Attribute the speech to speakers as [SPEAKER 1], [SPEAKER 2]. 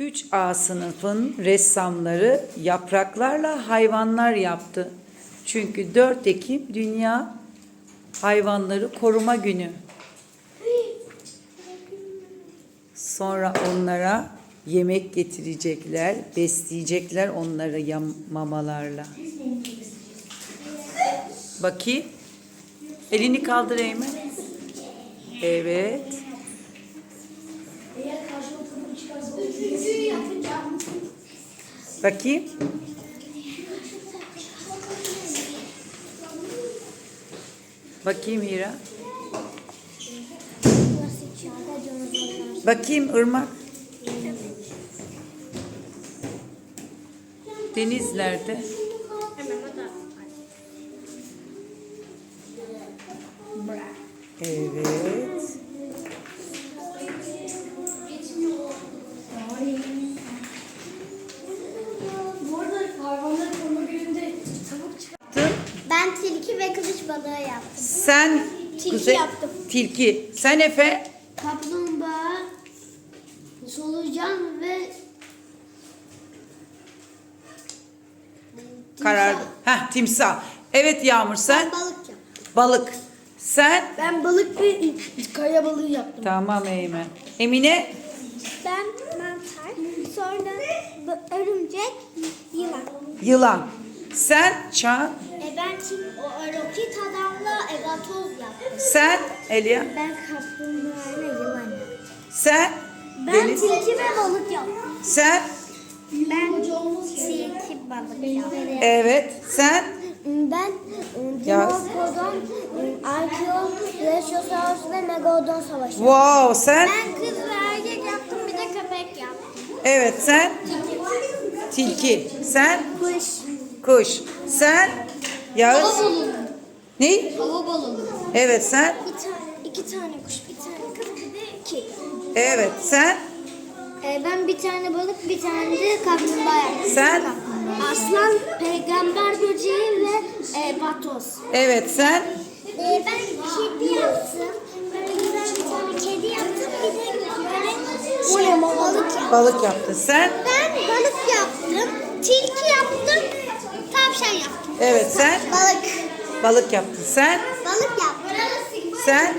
[SPEAKER 1] 3A sınıfın ressamları yapraklarla hayvanlar yaptı. Çünkü 4 Ekim Dünya Hayvanları Koruma Günü. Sonra onlara yemek getirecekler, besleyecekler onları mamalarla. Bakayım. Elini kaldır Eymen. Evet.
[SPEAKER 2] Üçüncüyü yapacağım.
[SPEAKER 1] Bakayım. Hira. Bakayım Irmak. Deniz nerede? Evet.
[SPEAKER 3] Balığı yaptım.
[SPEAKER 1] Sen
[SPEAKER 3] Tilki yaptım.
[SPEAKER 1] Tilki. Sen Efe.
[SPEAKER 3] Kaplumbağa, solucan ve
[SPEAKER 1] Karar. Heh, timsah. Evet Yağmur sen.
[SPEAKER 3] Ben balık yaptım.
[SPEAKER 1] Balık. Sen.
[SPEAKER 2] Ben balık ve kaya balığı yaptım.
[SPEAKER 1] Tamam Eymen. Emine.
[SPEAKER 3] Ben mantar, sonra örümcek, yılan.
[SPEAKER 1] Yılan. Sen. Çağan.
[SPEAKER 3] E ben o roket adamla egatoz yaptım.
[SPEAKER 1] Sen. Elia.
[SPEAKER 3] Ben kaplumbağayla yılan yaptım.
[SPEAKER 1] Sen.
[SPEAKER 3] Ben
[SPEAKER 1] Deniz.
[SPEAKER 3] tilki ve balık yaptım.
[SPEAKER 1] Sen.
[SPEAKER 3] Ben tilki balık yaptım.
[SPEAKER 1] Evet. Sen.
[SPEAKER 3] Ben
[SPEAKER 1] Yaz.
[SPEAKER 3] Dimorphodon, Arkeon, Plesiosaurus ve Megalodon savaşı.
[SPEAKER 1] Wow. Sen.
[SPEAKER 3] Ben kız ve erkek yaptım bir de köpek yaptım.
[SPEAKER 1] Evet. Sen. Tilki. Sen.
[SPEAKER 3] Kuş.
[SPEAKER 1] Kuş. Sen. Yağız.
[SPEAKER 3] balonu.
[SPEAKER 1] Ne?
[SPEAKER 3] Hava balonu.
[SPEAKER 1] Evet. Sen.
[SPEAKER 3] Bir tane, iki tane kuş, bir tane kız, bir de iki.
[SPEAKER 1] Evet. Sen.
[SPEAKER 3] Ee, ben bir tane balık, bir tane de kaplumbağa.
[SPEAKER 1] Sen.
[SPEAKER 3] Aslan, peygamber böceği ve e, vatoz.
[SPEAKER 1] Evet. Sen.
[SPEAKER 3] Ee, ben kedi yaptım. Böyle güzel bir tane kedi yaptım. Bir de böyle şey, balık yaptım.
[SPEAKER 1] Balık yaptın. Sen.
[SPEAKER 3] Ben balık yaptım. Tilki yaptım. Tavşan yaptım.
[SPEAKER 1] Evet. Sen.
[SPEAKER 3] Balık.
[SPEAKER 1] Balık yaptın. Sen.
[SPEAKER 3] Balık yaptım.
[SPEAKER 1] Sen.